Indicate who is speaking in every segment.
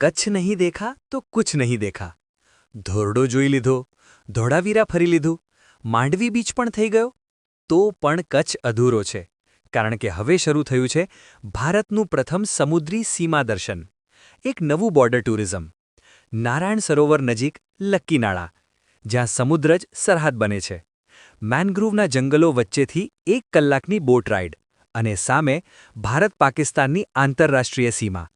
Speaker 1: કચ્છ નહીં દેખા તો કુછ નહીં દેખા. ધોરડો જોઈ લીધો, ધોળાવીરા ફરી લીધું, માંડવી બીચ પણ થઈ ગયો? તો પણ કચ્છ અધૂરો છે, કારણ કે હવે શરૂ થયું છે ભારતનું પ્રથમ સમુદ્રી સીમા દર્શન. એક નવું બોર્ડર ટુરિઝમ નારાયણ સરોવર નજીક લક્કીનાળા, જ્યાં સમુદ્ર જ સરહદ બને છે. મેનગ્રુવના જંગલો વચ્ચેથી એક કલાકની બોટ રાઇડ અને સામે ભારત પાકિસ્તાનની આંતરરાષ્ટ્રીય સીમા.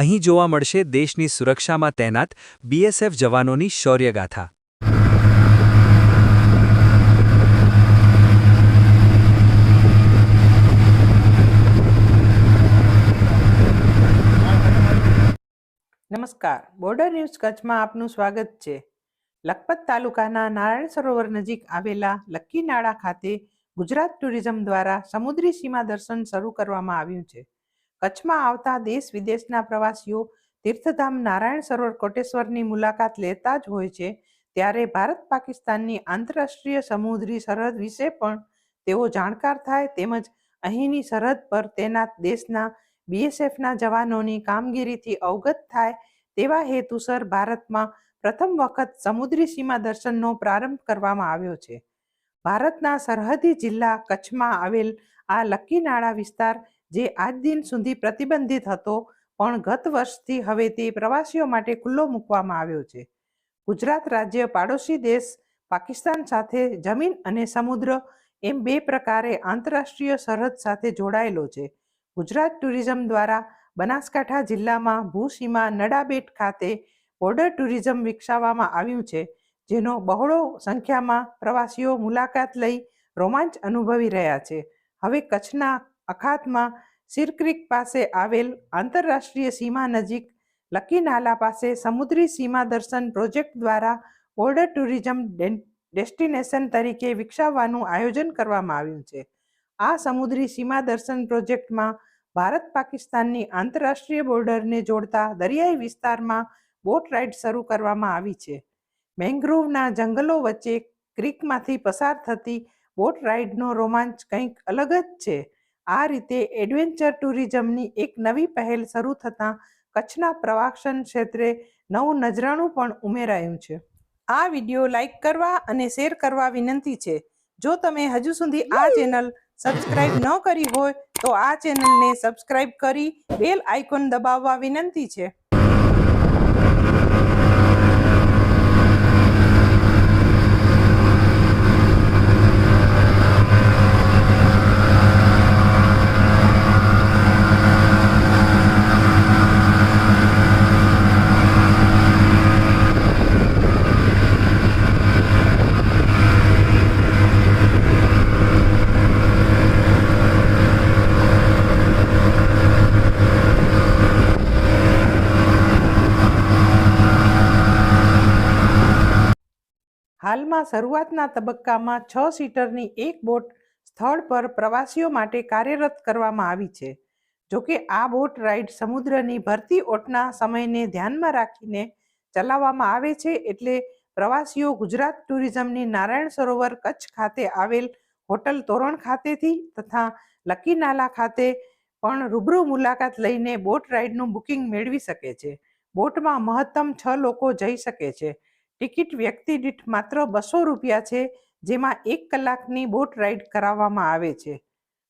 Speaker 1: અહીં જોવા મળશે દેશની સુરક્ષામાં તૈનાત બીએસએફ જવાનોની શૌર્યગાથા.
Speaker 2: નમસ્કાર. બોર્ડર ન્યૂઝ કચ્છમાં આપનું સ્વાગત છે. લખપત તાલુકાના નારાયણ સરોવર નજીક આવેલા લક્કીનાળા ખાતે ગુજરાત ટુરિઝમ દ્વારા સમુદ્રી સીમા દર્શન શરૂ કરવામાં આવ્યું છે. કચ્છમાં આવતા દેશ વિદેશના પ્રવાસીઓ તીર્થધામ નારાયણ સરોવર કોટેશ્વરની મુલાકાત લેતા જ હોય છે. ત્યારે ભારત પાકિસ્તાનની આંતરરાષ્ટ્રીય સમુદ્રી સરહદ વિશે પણ તેઓ જાણકાર થાય તેમજ અહીંની સરહદ પર તૈનાત દેશના બીએસએફના જવાનોની કામગીરીથી અવગત થાય તેવા હેતુસર ભારતમાં પ્રથમ વખત સમુદ્રી સીમા દર્શનનો પ્રારંભ કરવામાં આવ્યો છે. ભારતના સરહદી જિલ્લા કચ્છમાં આવેલ આ લક્કીનાળા વિસ્તાર જે આજ દિન સુધી પ્રતિબંધિત હતો, પણ ગત વર્ષથી હવે તે પ્રવાસીઓ માટે ખુલ્લો મૂકવામાં આવ્યો છે. ગુજરાત રાજ્ય પાડોશી દેશ પાકિસ્તાન સાથે જમીન અને સમુદ્ર એમ બે પ્રકારે આંતરરાષ્ટ્રીય સરહદ સાથે જોડાયેલો છે. ગુજરાત ટુરિઝમ દ્વારા બનાસકાંઠા જિલ્લામાં ભૂસીમા નડાબેટ ખાતે બોર્ડર ટુરિઝમ વિકસાવવામાં આવ્યું છે, જેનો બહોળો સંખ્યામાં પ્રવાસીઓ મુલાકાત લઈ રોમાંચ અનુભવી રહ્યા છે. હવે કચ્છના અખાતમાં સિરક્રીક પાસે આવેલ આંતરરાષ્ટ્રીય સીમા નજીક લકીનાલા પાસે સમુદ્રી સીમા દર્શન પ્રોજેક્ટ દ્વારા બોર્ડર ટુરિઝમ ડેસ્ટિનેશન તરીકે વિકસાવવાનું આયોજન કરવામાં આવ્યું છે. આ સમુદ્રી સીમા દર્શન પ્રોજેક્ટમાં ભારત પાકિસ્તાનની આંતરરાષ્ટ્રીય બોર્ડરને જોડતા દરિયાઈ વિસ્તારમાં બોટ રાઇડ શરૂ કરવામાં આવી છે. મેંગ્રોવના જંગલો વચ્ચે ક્રીકમાંથી પસાર થતી બોટ રાઇડનો રોમાંચ કંઈક અલગ જ છે. આ રીતે એડવેન્ચર ટુરિઝમની એક નવી પહેલ શરૂ થતાં કચ્છના પ્રવાસન ક્ષેત્રે નવું નજરાણું પણ ઉમેરાયું છે. આ વીડિયો લાઈક કરવા અને શેર કરવા વિનંતી છે. જો તમે હજુ સુધી આ ચેનલ સબસ્ક્રાઇબ ન કરી હોય તો આ ચેનલને સબસ્ક્રાઇબ કરી બેલ આઇકોન દબાવવા વિનંતી છે. હાલમાં શરૂઆતના તબક્કામાં છ સીટરની એક બોટ સ્થળ પર પ્રવાસીઓ માટે કાર્યરત કરવામાં આવી છે. જોકે આ બોટ રાઇડ સમુદ્રની ભરતી ઓટના સમયને ધ્યાનમાં રાખીને ચલાવવામાં આવે છે એટલે પ્રવાસીઓ ગુજરાત ટુરિઝમની નારાયણ સરોવર કચ્છ ખાતે આવેલ હોટલ તોરણ ખાતેથી તથા લકીનાલા ખાતે પણ રૂબરૂ મુલાકાત લઈને બોટ રાઇડનું બુકિંગ મેળવી શકે છે. બોટમાં મહત્તમ છ લોકો જઈ શકે છે. ટિકિટ વ્યક્તિ દીઠ માત્ર બસો રૂપિયા છે, જેમાં એક કલાકની બોટ રાઇડ કરાવવામાં આવે છે.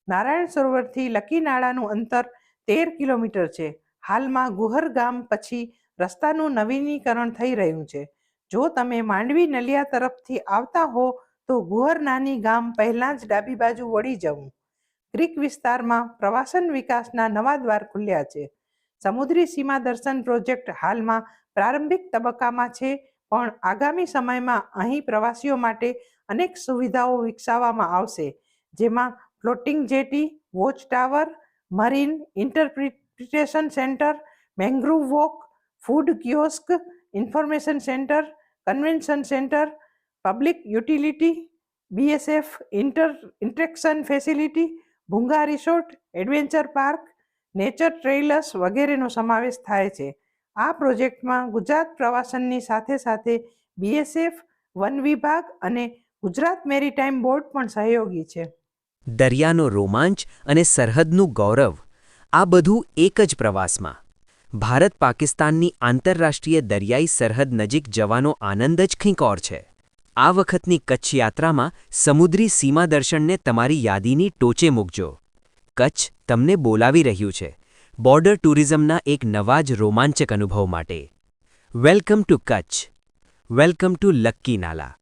Speaker 2: નારાયણ સરોવરથી લકીનાળાનું અંતર તેર કિલોમીટર છે. હાલમાં ગુહર ગામ પછી રસ્તાનું નવીનીકરણ થઈ રહ્યું છે. જો તમે માંડવી નલિયા તરફથી આવતા હો, તો ગુહર નાની ગામ પહેલાં જ ડાબી બાજુ વળી જવું. ગ્રીક વિસ્તારમાં પ્રવાસન વિકાસના નવા દ્વાર ખુલ્યા છે. સમુદ્રી સીમા દર્શન પ્રોજેક્ટ હાલમાં પ્રારંભિક તબક્કામાં છે. પણ આગામી સમયમાં અહીં પ્રવાસીઓ માટે અનેક સુવિધાઓ વિકસાવવામાં આવશે. જેમાં floating jetty, watch tower, marine interpretation centre, mangrove walk, food kiosk, information centre, convention centre, public utility, BSF inter, interaction facility, Bhunga resort, adventure park, nature trailers વગેરેનો સમાવેશ થાય છે. આ પ્રોજેક્ટમાં ગુજરાત પ્રવાસનની સાથે સાથે બીએસએફ વન વિભાગ અને ગુજરાત મેરીટાઈમ બોર્ડ પણ સહયોગી છે.
Speaker 1: દરિયાનો રોમાંચ અને સરહદનું ગૌરવ, આ બધું એક જ પ્રવાસમાં.
Speaker 3: ભારત પાકિસ્તાનની આંતરરાષ્ટ્રીય દરિયાઈ સરહદ નજીક જવાનો આનંદ જ કંઈક ઓર છે. આ વખતની કચ્છ યાત્રામાં સમુદ્રી સીમા દર્શનને તમારી યાદીની ટોચે મૂકજો. કચ્છ તમને બોલાવી રહ્યું છે. બોર્ડર ટુરિઝમના એક નવા જ રોમાંચક અનુભવ માટે. Welcome to Kutch. Welcome to Lakki Nala.